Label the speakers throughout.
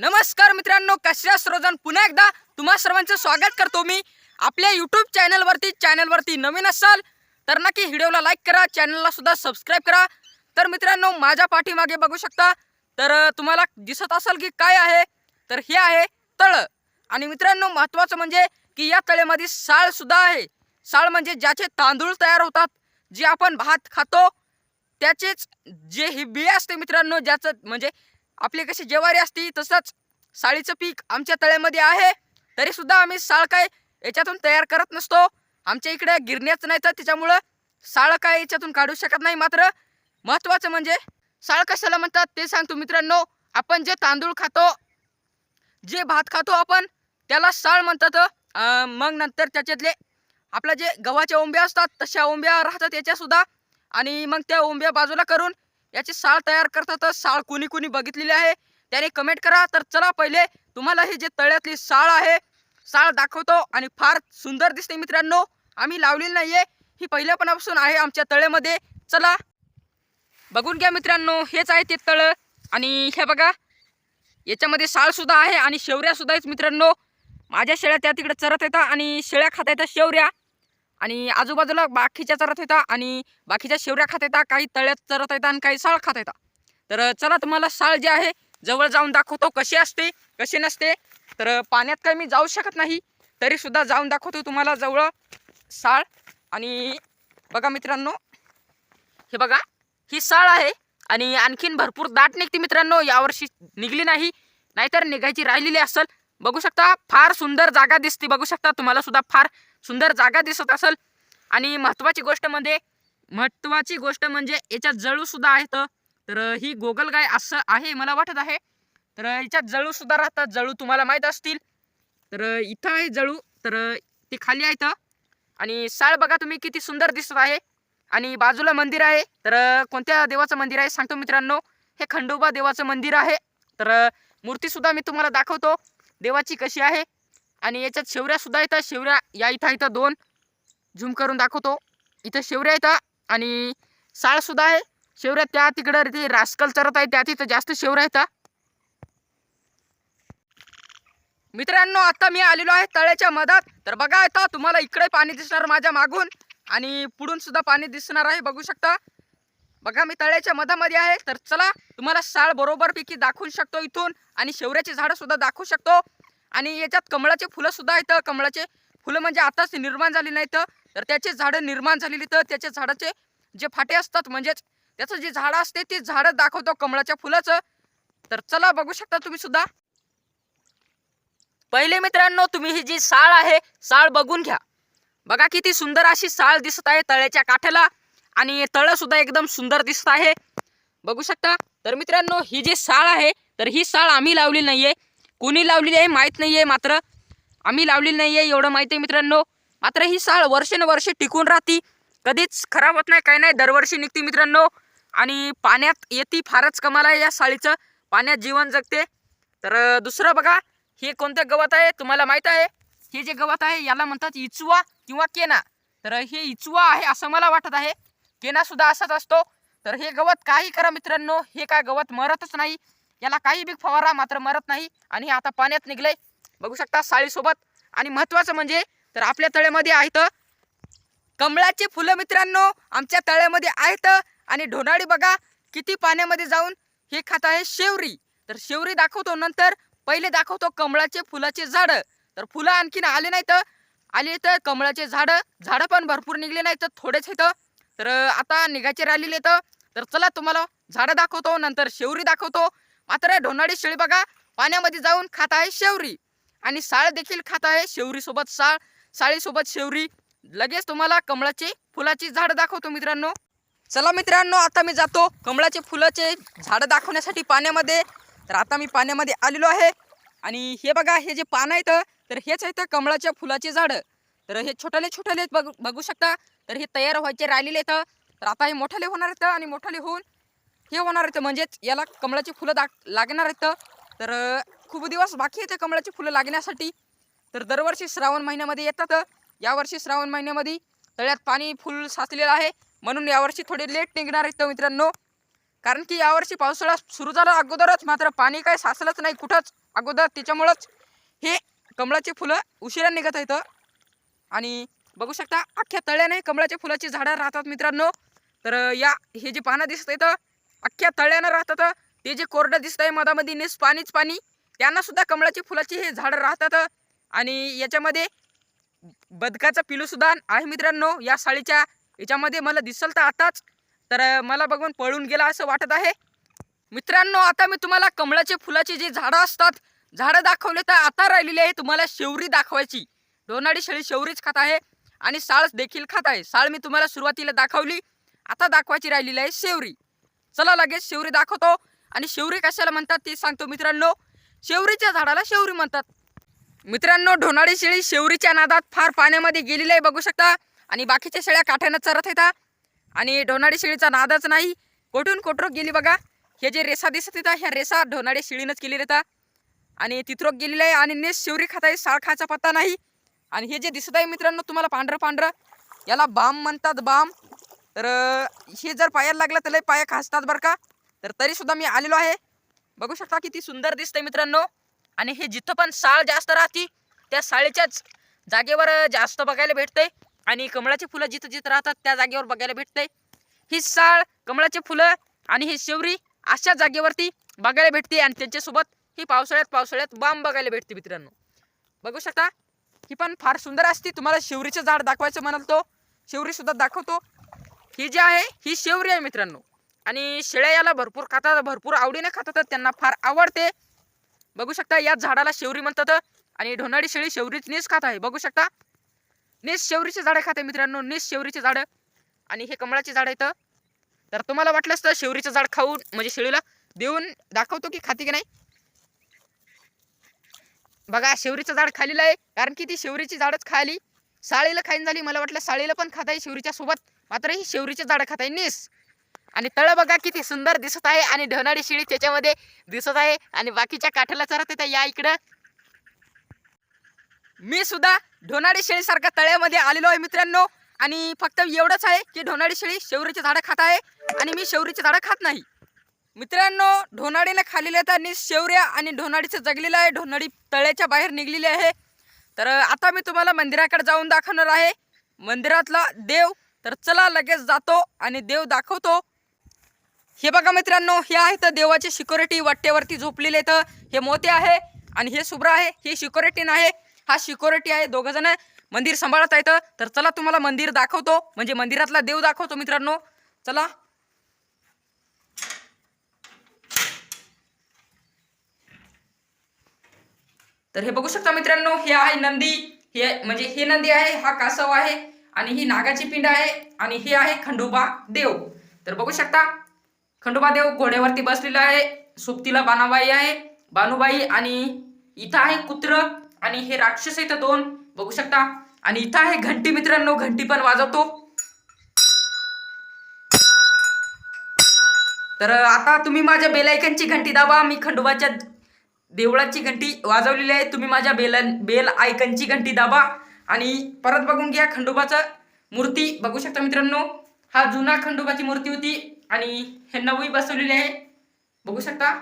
Speaker 1: नमस्कार मित्रांनो कशा सर्वजण? पुन्हा एकदा तुम्हा सर्वांचं स्वागत करतो मी. आपल्या यूट्यूब चॅनलवरती चॅनलवरती नवीन असाल तर नक्की व्हिडिओला लाईक करा चॅनलला सुद्धा सबस्क्राईब करा. तर मित्रांनो माझ्या पाठीमागे बघू शकता तर तुम्हाला दिसत असेल की काय आहे? तर हे आहे तळ. आणि मित्रांनो महत्त्वाचं म्हणजे की या तळेमध्ये साळसुद्धा आहे. साळ म्हणजे ज्याचे तांदूळ तयार होतात जे आपण भात खातो त्याचेच जे ही बिया असते मित्रांनो ज्याचं म्हणजे आपली कशी ज्वारी असती तसंच साळीचं पीक आमच्या तळ्यामध्ये आहे. तरी सुद्धा आम्ही साळ काय याच्यातून तयार करत नसतो. आमच्या इकडे गिरण्याच नाही तर त्याच्यामुळं साळ काय याच्यातून काढू शकत नाही. मात्र महत्त्वाचं म्हणजे साळ कशाला म्हणतात ते सांगतो मित्रांनो. आपण जे तांदूळ खातो जे भात खातो आपण त्याला साळ म्हणतात. मग नंतर त्याच्यातले आपल्या जे गव्हाच्या ओंब्या असतात तशा ओंब्या राहतात याच्या सुद्धा आणि मग त्या ओंब्या बाजूला करून याची साळ तयार करतात साळ कुणी कुणी बघितलेली आहे. त्याने कमेंट करा तर चला पहिले. तुम्हाला हे जे तळ्यातली साळ आहे साळ दाखवतो आणि फार सुंदर दिसते मित्रांनो. आम्ही लावलेली नाहीये. ही पहिल्यापणापासून आहे आमच्या तळ्यामध्ये. चला. बघून घ्या मित्रांनो हेच आहे ते तळं. आणि हे बघा याच्यामध्ये साळसुद्धा आहे आणि शेवऱ्यासुद्धा आहेत मित्रांनो. माझ्या शेळ्या त्या तिकडे चरत येतात आणि शेळ्या खाता येतात शेवऱ्या. आणि आजूबाजूला बाकीच्या चरत होता आणि बाकीच्या शेवऱ्या खात येतात काही तळ्यात चरत येतात आणि काही साळ खात येतात तर चला तुम्हाला साळ जे आहे जवळ जाऊन दाखवतो कशी असते कशी नसते. तर पाण्यात काही मी जाऊ शकत नाही तरीसुद्धा जाऊन दाखवतो तुम्हाला जवळ साळ. आणि बघा मित्रांनो हे बघा ही साळ आहे आणि आणखीन भरपूर दाट निघते मित्रांनो यावर्षी निघली नाही नाहीतर निघायची राहिलेली असेल. बघू शकता फार सुंदर जागा दिसते. बघू शकता तुम्हाला सुद्धा फार सुंदर जागा दिसत असेल. आणि महत्त्वाची गोष्ट म्हणजे महत्त्वाची गोष्ट म्हणजे याच्यात जळू सुद्धा आहेत. तर ही गोगलगाय असं आहे मला वाटत आहे. तर याच्यात जळू सुद्धा राहतात. जळू तुम्हाला माहीत असतील. तर इथं आहे जळू. तर ते खाली आहेत. आणि साळ बघा तुम्ही किती सुंदर दिसत आहे. आणि बाजूला मंदिर आहे. तर कोणत्या देवाचं मंदिर आहे सांगतो मित्रांनो. हे खंडोबा देवाचं मंदिर आहे. तर मूर्तीसुद्धा मी तुम्हाला दाखवतो. देवाची कशी आहे? आणि याच्यात शेवऱ्या सुद्धा येतात. शेवऱ्या या इथं इथं दोन. झूम करून दाखवतो. इथं शेवऱ्या येतात आणि साळ सुद्धा आहे. शेवऱ्या त्या तिकडं ते रास्कल चरत आहे. त्या तिथं जास्त शेवऱ्या येतात. मित्रांनो आता मी आलेलो आहे तळ्याच्या मधात. तर बघा येतं तुम्हाला इकडे पाणी दिसणार माझ्या मागून. आणि पुढून सुद्धा पाणी दिसणार आहे. बघू शकता. बघा मी तळ्याच्या मधामध्ये आहे तर चला तुम्हाला साळ बरोबर पैकी दाखवू शकतो इथून आणि शेवऱ्याची झाडं सुद्धा दाखवू शकतो. आणि याच्यात कमळाचे फुलं सुद्धा आहेत. कमळाचे फुलं म्हणजे आताच निर्माण झाली नाहीत. तर त्याचे झाडं निर्माण झालेली तर त्याच्या झाडाचे जे फाटे असतात म्हणजेच त्याचं जे झाडं असते ते झाडं दाखवतो कमळाच्या फुलाचं. तर चला बघू शकता तुम्ही सुद्धा. पहिले मित्रांनो तुम्ही ही जी साळ आहे साळ बघून घ्या. बघा किती सुंदर अशी साळ दिसत आहे तळ्याच्या काठाला. आणि तळंसुद्धा एकदम सुंदर दिसत आहे. बघू शकता? तर मित्रांनो ही जी साळ आहे तर ही साळ आम्ही लावली आहे कोणी लावलेली आहे माहीत नाहीये मात्र. आम्ही लावलेली नाहीये एवढं माहिती आहे मित्रांनो. मात्र ही साळ वर्षानुवर्षे टिकून राहती. कधीच खराब होत नाही काही नाही. दरवर्षी निघते मित्रांनो. आणि पाण्यात येते फारच कमाल आहे या साळीचं. पाण्यात जीवन जगते. तर दुसरं बघा. हे कोणतं गवत आहे? तुम्हाला माहीत आहे? हे जे गवत आहे याला म्हणतात इचवा किंवा केना. तर हे इचवा आहे असं मला वाटत आहे. केना सुद्धा असाच असतो. तर हे गवत काही करा मित्रांनो हे काय गवत मरतच नाही. याला काही बी फवारा मात्र मरत नाही. आणि हे आता पाण्यात निघलंय. बघू शकता साळीसोबत. आणि महत्त्वाचं म्हणजे तर आपल्या तळ्यामध्ये आहेत. कमळाची फुलं मित्रांनो आमच्या तळ्यामध्ये आहेत. आणि ढोनाळी बघा किती पाण्यामध्ये जाऊन हे खात आहे शेवरी. तर शेवरी दाखवतो नंतर पहिले दाखवतो कमळाचे फुलाचे झाडं. तर फुलं आणखीन आले नाहीत. आले तर कमळाचे झाडं झाडं पण भरपूर निघले नाहीत थोडेच इथं तर आता निघायचे राहिलेले तर चला तुम्हाला झाडं दाखवतो नंतर शेवरी दाखवतो. मात्र ढोनाळी शेळी बघा पाण्यामध्ये जाऊन खात आहे शेवरी. आणि साळ देखील खात आहे शेवरीसोबत साळ साळीसोबत शेवरी. लगेच तुम्हाला कमळाचे फुलाची झाडं दाखवतो मित्रांनो. चला मित्रांनो आता मी जातो कमळाचे फुलाचे झाडं दाखवण्यासाठी पाण्यामध्ये. तर आता मी पाण्यामध्ये आलेलो आहे. आणि हे बघा हे जे पानं आहेत तर हेच आहेत कमळाच्या फुलाचे झाडं. तर हे छोटाले छोटाले बघू बघू शकता. तर हे तयार व्हायचे राहिलेले आहेत. तर आता हे मोठाले होणार आहेत आणि मोठाले होऊन हे होणार आहेत. म्हणजेच याला कमळाची फुलं दाग लागणार आहेत. तर खूप दिवस बाकी आहेत कमळाची फुलं लागण्यासाठी. तर दरवर्षी श्रावण महिन्यामध्ये येतात. यावर्षी श्रावण महिन्यामध्ये तळ्यात पाणी फुल साचलेलं आहे. म्हणून यावर्षी थोडे लेट निघणार आहेत मित्रांनो. कारण की यावर्षी पावसाळा सुरू झाला अगोदरच. मात्र पाणी काय साचलंच नाही कुठंच अगोदर. त्याच्यामुळंच हे कमळाची फुलं उशिरा निघत आहेत. आणि बघू शकता अख्ख्या तळ्याने कमळाच्या फुलाची झाडं राहतात मित्रांनो. तर या हे जे पानं दिसत आहेत अख्ख्या तळ्यानं राहतात. ते जे कोरडं दिसत आहे मधामध्ये निस पाणीच पाणी त्यांना सुद्धा कमळाची फुलाची हे झाडं राहतात. आणि याच्यामध्ये बदकाचं पिलूसुद्धा आहे मित्रांनो या साळीच्या. याच्यामध्ये मला दिसल तर आताच. तर मला बघून पळून गेला असं वाटत आहे. मित्रांनो आता मी तुम्हाला कमळाचे फुलाची जी झाडं असतात झाडं दाखवले तर आता राहिलेली आहे तुम्हाला शेवरी दाखवायची. डोनाडी शेळी शेवरीच खात आहे. आणि साळ देखील खात आहे. साळ मी तुम्हाला सुरुवातीला दाखवली आता दाखवायची राहिलेली आहे शेवरी. चला लगेच शेवरी दाखवतो. आणि शेवरी कशाला म्हणतात ते सांगतो मित्रांनो. शेवरीच्या झाडाला शेवरी म्हणतात. मित्रांनो ढोनाळी शेळी शेवरीच्या नादात फार पाण्यामध्ये गेलेली आहे बघू शकता. आणि बाकीच्या शेळ्या काठ्यानं चरत येतात आणि ढोनाळी शेळीचा नादच नाही. कोठून कोठरोक गेली बघा. हे जे रेसा दिसत येतात ह्या रेसा ढोनाळी शेळीनंच केलेल्या येतात आणि तिथरोग गेलेला आहे आणि नेस शेवरी खात आहे साळ खायचा पत्ता नाही. आणि हे जे दिसत आहे मित्रांनो तुम्हाला पांढरं पांढरं याला बाम म्हणतात बाम. तर हे जर पायाला लागलं तर लय पाया खासतात बरं का. तर तरी सुद्धा मी आलेलो आहे. बघू शकता किती सुंदर दिसतंय मित्रांनो. आणि हे जिथं पण साळ जास्त राहते त्या साळीच्याच जागेवर जास्त बघायला भेटते आणि कमळाची फुलं जिथं जिथं राहतात त्या जागेवर बघायला भेटते ही साळ कमळाची फुलं आणि ही शेवरी अशा जागेवरती बघायला भेटते. आणि त्यांच्यासोबत ही पावसाळ्यात पावसाळ्यात बाम बघायला भेटते मित्रांनो. बघू शकता? ही पण फार सुंदर असते. तुम्हाला शेवरीचं झाड दाखवायचं म्हणाल तो. शेवरी सुद्धा दाखवतो. ही जी आहे ही शेवरी आहे मित्रांनो. आणि शेळ्या याला भरपूर खातात भरपूर आवडीने खातात त्यांना फार आवडते. बघू शकता या झाडाला शेवरी म्हणतात. आणि ढोनाडी शेळी शेवरीच नेस खात आहे. बघू शकता. नेस शेवरीचे झाडं खाते मित्रांनो. नेस शेवरीचे झाडं. आणि हे कमळाचे झाड आहेत. तर तुम्हाला वाटलंच तर शेवरीचं झाड खाऊन म्हणजे शेळीला देऊन दाखवतो की खाते की नाही? बघा शेवरीचं झाड खालीलं आहे कारण की ती शेवरीची झाडच खाली. साळीला खाईन झाली मला वाटलं साळीला पण खात आहे शेवरीच्या सोबत. मात्र ही शेवरीचे झाडं खात आहे नेस. आणि तळ बघा किती सुंदर दिसत आहे आणि ढोनाडी शिळी त्याच्यामध्ये दिसत आहे. आणि बाकीच्या काठाला चरत येतं या इकडं. मी सुद्धा ढोनाडी शेळीसारखा तळ्यामध्ये आलेलो आहे मित्रांनो. आणि फक्त एवढंच आहे की ढोनाडी शेळी शेवरीची झाडं खात आहे आणि मी शेवरीची झाडं खात नाही. मित्रांनो ढोनाडीने खाली येतानी शेवऱ्या आणि ढोनाडीचं जगलेलं आहे. ढोनाडी तळ्याच्या बाहेर निघलेली आहे. तर आता मी तुम्हाला मंदिराकडे जाऊन दाखवणार आहे. मंदिरातला देव तर चला लगेच जातो आणि देव दाखवतो. हे बघा मित्रांनो हे आहे तर देवाची सिक्युरिटी वाट्यावरती झोपलेले तर हे मोते आहे आणि हे शुभ्र आहे. हे सिक्युरिटी आहे हा सिक्युरिटी आहे. दोघं जण मंदिर सांभाळत आहेत. तर चला तुम्हाला मंदिर दाखवतो. म्हणजे मंदिरातला देव दाखवतो मित्रांनो. चला. तर हे बघू शकता मित्रांनो हे आहे नंदी. हे म्हणजे हे नंदी आहे हा कासव आहे आणि ही नागाची पिंड आहे आणि हे आहे खंडोबा देव. तर बघू शकता खंडोबा देव घोड्यावरती बसलेला आहे सुप्तीला बाणाबाई आहे बानुबाई आणि इथं आहे कुत्र आणि हे राक्षस इथं दोन. बघू शकता आणि इथं आहे घंटी मित्रांनो घंटी पण वाजवतो. तर आता तुम्ही माझ्या बेलायकनची घंटी दाबा मी खंडोबाच्या देवळाची घंटी वाजवलेली आहे. तुम्ही माझ्या बेल बेल आयकनची घंटी दाबा. आणि परत बघून घ्या खंडोबाचं मूर्ती. बघू शकता मित्रांनो हा जुना खंडोबाची मूर्ती होती. आणि हे नवी बसवलेली आहे. बघू शकता.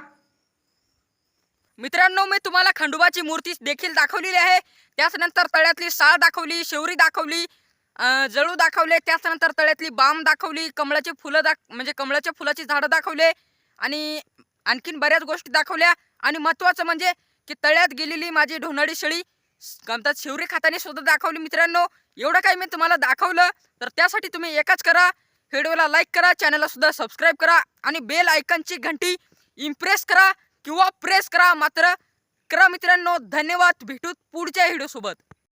Speaker 1: मित्रांनो मी तुम्हाला खंडोबाची मूर्ती देखील दाखवलेली आहे. त्याचनंतर तळ्यातली साळ दाखवली शेवरी दाखवली जळू दाखवले. त्याचनंतर तळ्यातली बाम दाखवली कमळाची फुलं दाख म्हणजे कमळाच्या फुलाची झाडं दाखवले. आणि आणखीन बऱ्याच गोष्टी दाखवल्या. आणि महत्त्वाचं म्हणजे की तळ्यात गेलेली माझी ढोनाळी शेळी कमतात शिवरी खाताने सुद्धा दाखवली. मित्रांनो एवढं काही मी तुम्हाला दाखवलं तर त्यासाठी तुम्ही एकच करा. व्हिडिओला लाईक करा चॅनलला सुद्धा सबस्क्राईब करा आणि बेल आयकनची घंटी इम्प्रेस करा किंवा प्रेस करा. मात्र करा मित्रांनो धन्यवाद. भेटूत पुढच्या व्हिडिओसोबत.